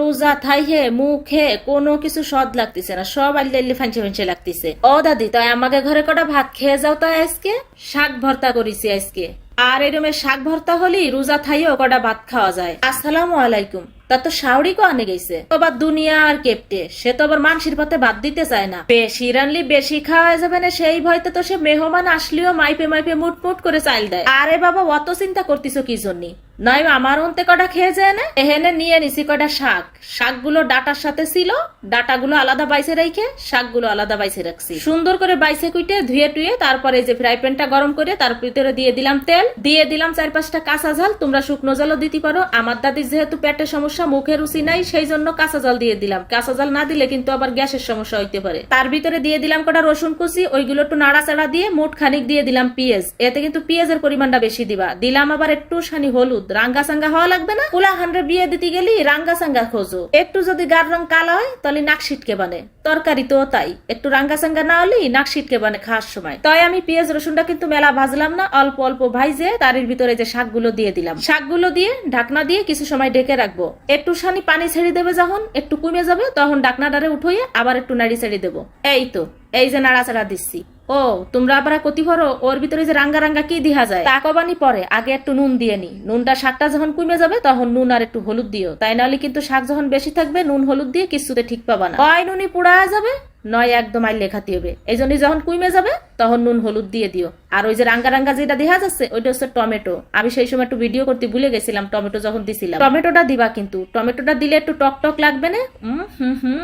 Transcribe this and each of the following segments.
রোজা, থাইহে, মুখে কোনো কিছু সদ লাগতেছে না। সব আল্লি আল্লি ফাঁসি ফাঁসি লাগতেছে। ও দাদি, তাই আমাকে ঘরে কটা ভাত খেয়ে যাও তাই আজকে? শাক ভর্তা করেছি আজকে। আর এরমে শাক ভর্তা হলি রোজা থাইও কটা ভাত খাওয়া যায়। আসসালামু আলাইকুম। তা তো শাওরি কো আনে গেছে। আবার দুনিয়া আর কেপটে। সে তো আবার মানসির পথে বাদ দিতে চায় না। বেশি রানলি বেশি খাওয়া যাবে না, সেই ভয়তে তো সে মেহমান আসলেও মাইপে মাইপে মুট মুট করে চাইল দেয়। আরে বাবা, অত চিন্তা করতিছো কি জন্যি? নয় আমার অন্তে কটা খেয়ে যায় না? এহেনে নিয়ে নিছি কটা শাক। শাকগুলো ডাটার সাথে ছিল, ডাটাগুলো আলাদা বাইসে রেখে শাকগুলো আলাদা বাইসে রাখছি। সুন্দর করে বাইসে কুইটে, ধুয়ে টুয়ে তারপরে যে ফ্রাই প্যানটা গরম করে তার ভিতরে দিয়ে দিলাম তেল। দিয়ে দিলাম চার পাঁচটা কাঁচা ঝাল। তোমরা শুকনো জলও দিতে পারো। আমার দাদির যেহেতু পেটের সমস্যা মুখে রুচি নাই, সেই জন্য কাঁচা জল দিয়ে দিলাম। কাঁচা জল না দিলে কিন্তু আবার গ্যাসের সমস্যা হইতে পারে। তার ভিতরে দিয়ে দিলাম কটা রসুন কুচি, ওইগুলো একটু নাড়াচাড়া দিয়ে মোট খানিক দিয়ে দিলাম পেঁয়াজ। এতে কিন্তু পেঁয়াজের পরিমাণটা বেশি দিবা। দিলাম আবার একটু সানি হলুদ। রাঙ্গা সাঙ্গা হওয়া লাগবে না? পুলা হান্ড্রে বিয়ে দিতে গেলি রাঙ্গা সাঙ্গা খোঁজো। একটু যদি গার রং কালো হয়, তাহলে নাক সিটকে বানে। তরকারি তো তাই। একটু রাঙ্গা সাঙ্গা না হলে নাক সিটকে বানে খাওয়ার সময়। তাই আমি পেঁয়াজ রসুনটা কিন্তু মেলা ভাজলাম না, অল্প অল্প ভাইজে তারের ভিতরে যে শাকগুলো দিয়ে দিলাম। শাকগুলো দিয়ে ঢাকনা দিয়ে কিছু সময় ঢেকে রাখব। একটু সানি পানি ছেড়ে দেবে যখন, একটু কমে যাবে, তখন ডাকনাটারে উঠোয়ে আবার একটু নাড়ি ছেড়ে দেবো। এই তো, এই যে নাড়াচাড়া দিচ্ছি। ও, তোমরা আবার কতি ভরো, ওর ভিতরে যে রাঙ্গা রাঙ্গা কি দিহা যায়? তা কবানি পরে, আগে একটু নুন দিয়ে নি। নুনটা শাকটা যখন কমে যাবে, তখন নুন আর একটু হলুদ দিও। তাই নাহলে কিন্তু শাক যখন বেশি থাকবে, নুন হলুদ দিয়ে কিছুতে ঠিক পাবা না। কয় নুনি পোড়া যাবে নয় একদম আই লেখা হবে এই জন্য যখন কুইমে যাবে, তখন নুন, হলুদ দিয়ে দিও। আর ওই যে রাঙ্গা রাঙ্গা যেটা দেখা যাচ্ছে, ওইটা হচ্ছে টমেটো। আমি সেই সময় একটু ভিডিও করতে ভুলে গেছিলাম, টমেটো যখন দিছিলাম। টমেটোটা দিবা কিন্তু। টমেটোটা দিলে একটু টক টক লাগবে না? হুম হুম,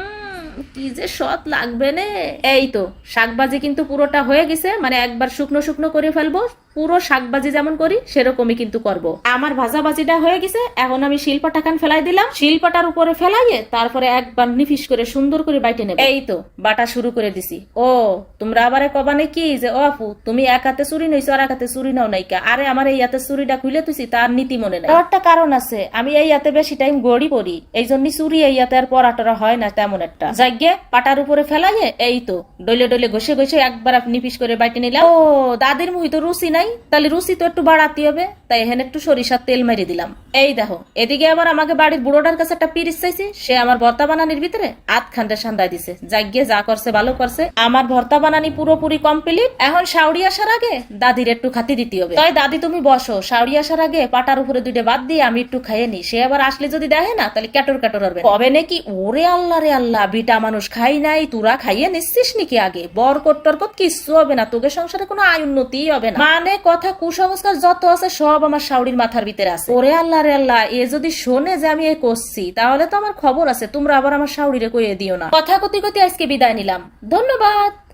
কি যে সৎ লাগবে না। এই তো, শাকবাজি কিন্তু পুরোটা হয়ে গেছে মানে একবার শুকনো শুকনো করে ফেলব পুরো শাকবাজি যেমন করি, সেরকমই কিন্তু করব। আমার ভাজা ভাজিটা হয়ে গেছে, এখন আমি শিল্পাটা কান ফেলাই দিলাম। শিল্পাটার উপরে ফেলাইয়ে তারপরে একবার নিফিস করে সুন্দর করে বাইটে নেবে। এই তো, বাটা শুরু করে দিছি। ও, তোমরা আবার কবানে কি যে, ও আপু, তুমি এক হাতে চুরি নইছো, আর এক হাতে চুরি নাও নাইকা। আরে আমার এই হাতে চুরিটা খুলে তুইছি, তার নীতি মনে নাই। একটা কারণ আছে, আমি এই হাতে বেশি টাইম গড়ি পড়ি এই জন্য চুরি এই হাতে আর পরাটরা হয় না তেমন একটা। যাইগে, পাটার উপরে ফেলাইয়ে, এই তো ডলে ডলে ঘষে ঘষে একবার পিস করে বাইটে নিলাম। ও, দাদির মুহি তো রুচি নাই। তাহলে রুচি তো একটু বাড়াতে হবে। তাই এখানে একটু সরিষার তেল মেরে দিলাম। এই দেখো, এদিকে আবার আমাকে বাড়ির বুড়োটার কাছে একটা পিরিস চাইছি। সে আমার ভর্তা বানানির ভিতরে আধ খান্ডে সান্দায় দিছে। যাইগে যা করছে, ভালো করছে। আমার ভর্তা বানানি পুরোপুরি কমপ্লিট এখন শাউরি আসার আগে দাদির একটু খাতি দিতে হবে। তাই দাদি তুমি বসো, শাউরি আসার আগে পাটার উপরে দুইটা বাদ দিয়ে আমি একটু খাইয়ে নি সে আবার আসলে যদি দেখে না, তাহলে ক্যাটর ক্যাটর হবে কবে নাকি, ওরে আল্লাহ রে আল্লাহ, বিটা মানুষ খাই নাই, তোরা খাইয়ে নিচ্ছিস নাকি আগে? বরকট টরকট কিচ্ছু হবে না, তোকে সংসারে কোনো আয় উন্নতি হবে না। মানে কথা কুসংস্কার যত আছে সব আমার শাউরির মাথার ভিতরে আছে। ওরে আল্লাহ রে আল্লাহ, এ যদি শোনে যে আমি এ করছি, তাহলে তো আমার খবর আছে, তোমরা আবার আমার শাউরিরে কইয়ে দিও না। কথা কতি কতি আজকে বিদায় নিলাম। ধন্যবাদ।